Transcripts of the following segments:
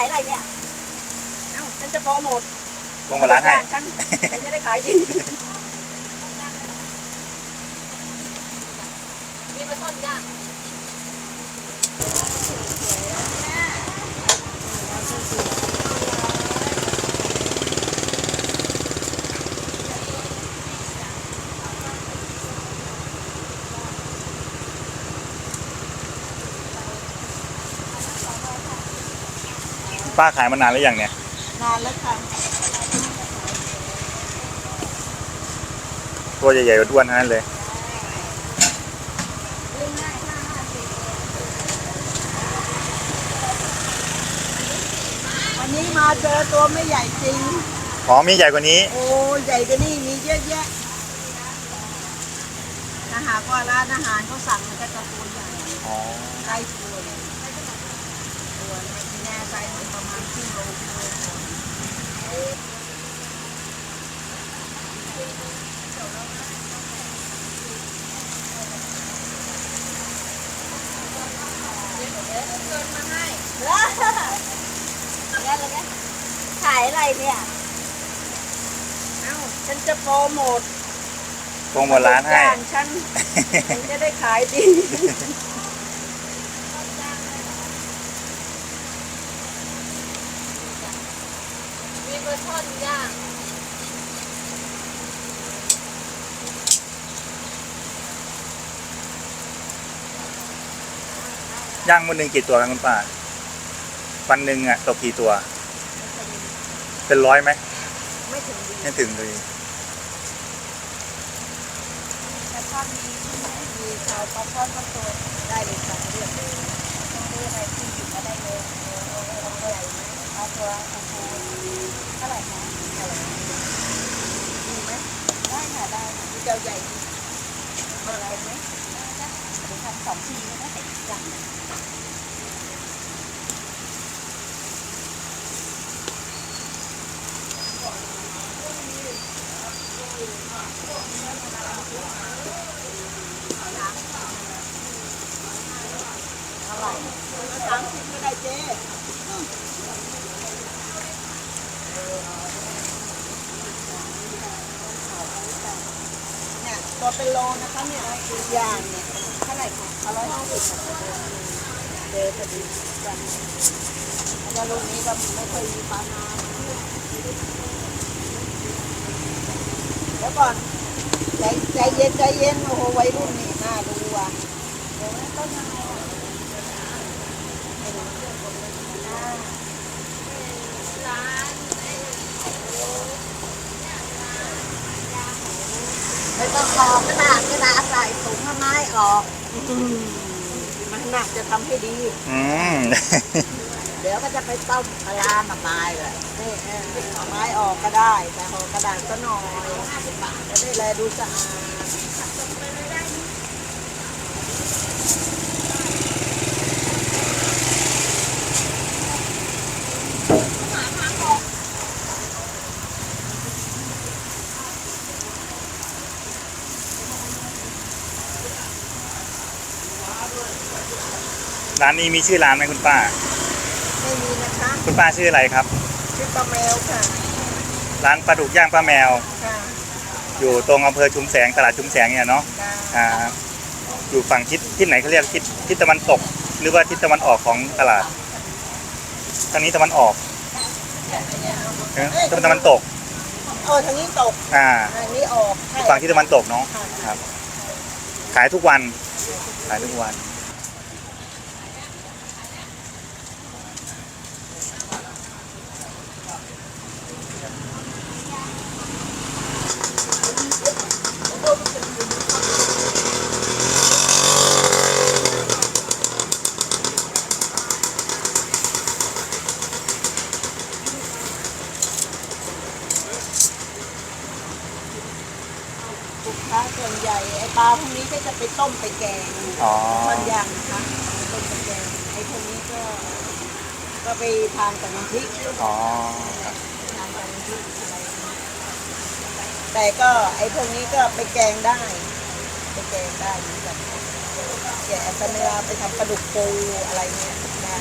ายอะไรเนี่ย เอ้าฉันจะโปรโมทลงมาร้านให้ฉันฉันจะได้ขายดีมีปลาช่อนย่าง ป้าขายมานานหรือยังเนี่ย นานแล้วค่ะตัวใหญ่ๆอ้วนๆทั้งนั้นเลย วันนี้มาเจอตัวไม่ใหญ่จริง อ๋อมีใหญ่กว่านี้ โอ้ใหญ่กว่านี่มีเยอะแยะถ้าหากว่าร้านอาหารเขาสั่งมันก็จะตัวใหญ่อ๋อใกล้ตัวเลยตั วไม่แน่ใจมันประมาณครึ่งโลกิโลแล้วแล้วแล้วขายอะไรเนี่ย เอ้า ฉันจะโปรโมทลงมาร้านให้ย่างฉัน ฉันจะได้ขายดี ปลาช่อนย่างย่างวันหนึ่งกี่ตัวครับคุณป้าวันหนึ่งอะตกกี่ตัว เป็นร้อยไหมไม่ถึงดีไม่ถึงเลยแต่ถ้ามีมีชาวปลาช่อนก็ตัวได้เลยค่ะเรียกเลยต้องเลือกอะไรที่หยิบมาได้เลยเอาเอาใหญ่ไหมเอาตัวโอ้โห เท่าไหร่คะเท่าไหร่ดีไหมได้ค่ะได้มีเจ้าใหญ่ดีเอาอะไรไหมได้จ้ะเดี๋ยวทำสองทีนะแต่อีกอย่างหนึ่งสามสิบก็ได้เจ๊เนี่ย ตัวเป็นโลนะคะเนี่ยอย่างเนี่ยเท่าไหร่คะร้อยห้าสิบเดพอดีจังแล้วลูกนี้ก็ไม่เคยมีปลาเดี๋ยวก่อนใจใจเย็นใจเย็นโอ้โหวัยรุ่นนี่น่าดูอะเดี๋ยวนะต้นอะไรอะไม่ ต้องออกกระดาษกระดาษใส่ถุงทำไมออกมันหนักจะทำให้ดี อืม เดี๋ยวก็จะไปต้มปลาร้ามาไม้เลยนี่เออเอาไม้ออกก็ได้ แต่ห่อกระดาษก็หน่อยจะได้แลดูสะอาด ร้านนี้มีชื่อร้านไหมคุณป้า ไม่มีนะคะคุณป้าชื่ออะไรครับ ชื่อปลาแมวค่ะร้านปลาดุกย่างป้าแมว ค่ะอยู่ตรงอำเภอชุมแสงตลาดชุมแสงเนี่ยเนาะค่ะอ่าอยู่ฝั่งทิศทิศไหนเขาเรียกทิศทิศตะวันตก หรือว่าทิศตะวันออกของตลาดทางนี้ตะวันออกเอ๊ะตะวันตะวันตก เออทางนี้ตกอ่า ทางนี้ออกใช่ฝั่งทิศตะวันตกเนาะค่ะครับ ขายทุกวัน ขายทุกวัน ลูกค้าส่วนใหญ่ไอ้ปลาพวกนี้ก็จะไปต้มไปแกงอ๋อ มันยางนะคะต้มไปแกงไอ้พวกนี้ก็ ก็ไปทานกับน้ำพริกอ๋อครับทานกับน้ำพริกอะไรอย่างเงี้ยแต่ก็ไอ้พวกนี้ก็ไปแกงได้ ไปแกงได้เหมือนกันแกะปลาเนื้อไปทำปลาดุกปูอะไรเงี้ยได้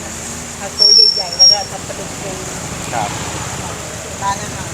ถ้าตัวใหญ่ๆแล้วก็ทำปลาดุกครับ ร้านอาหาร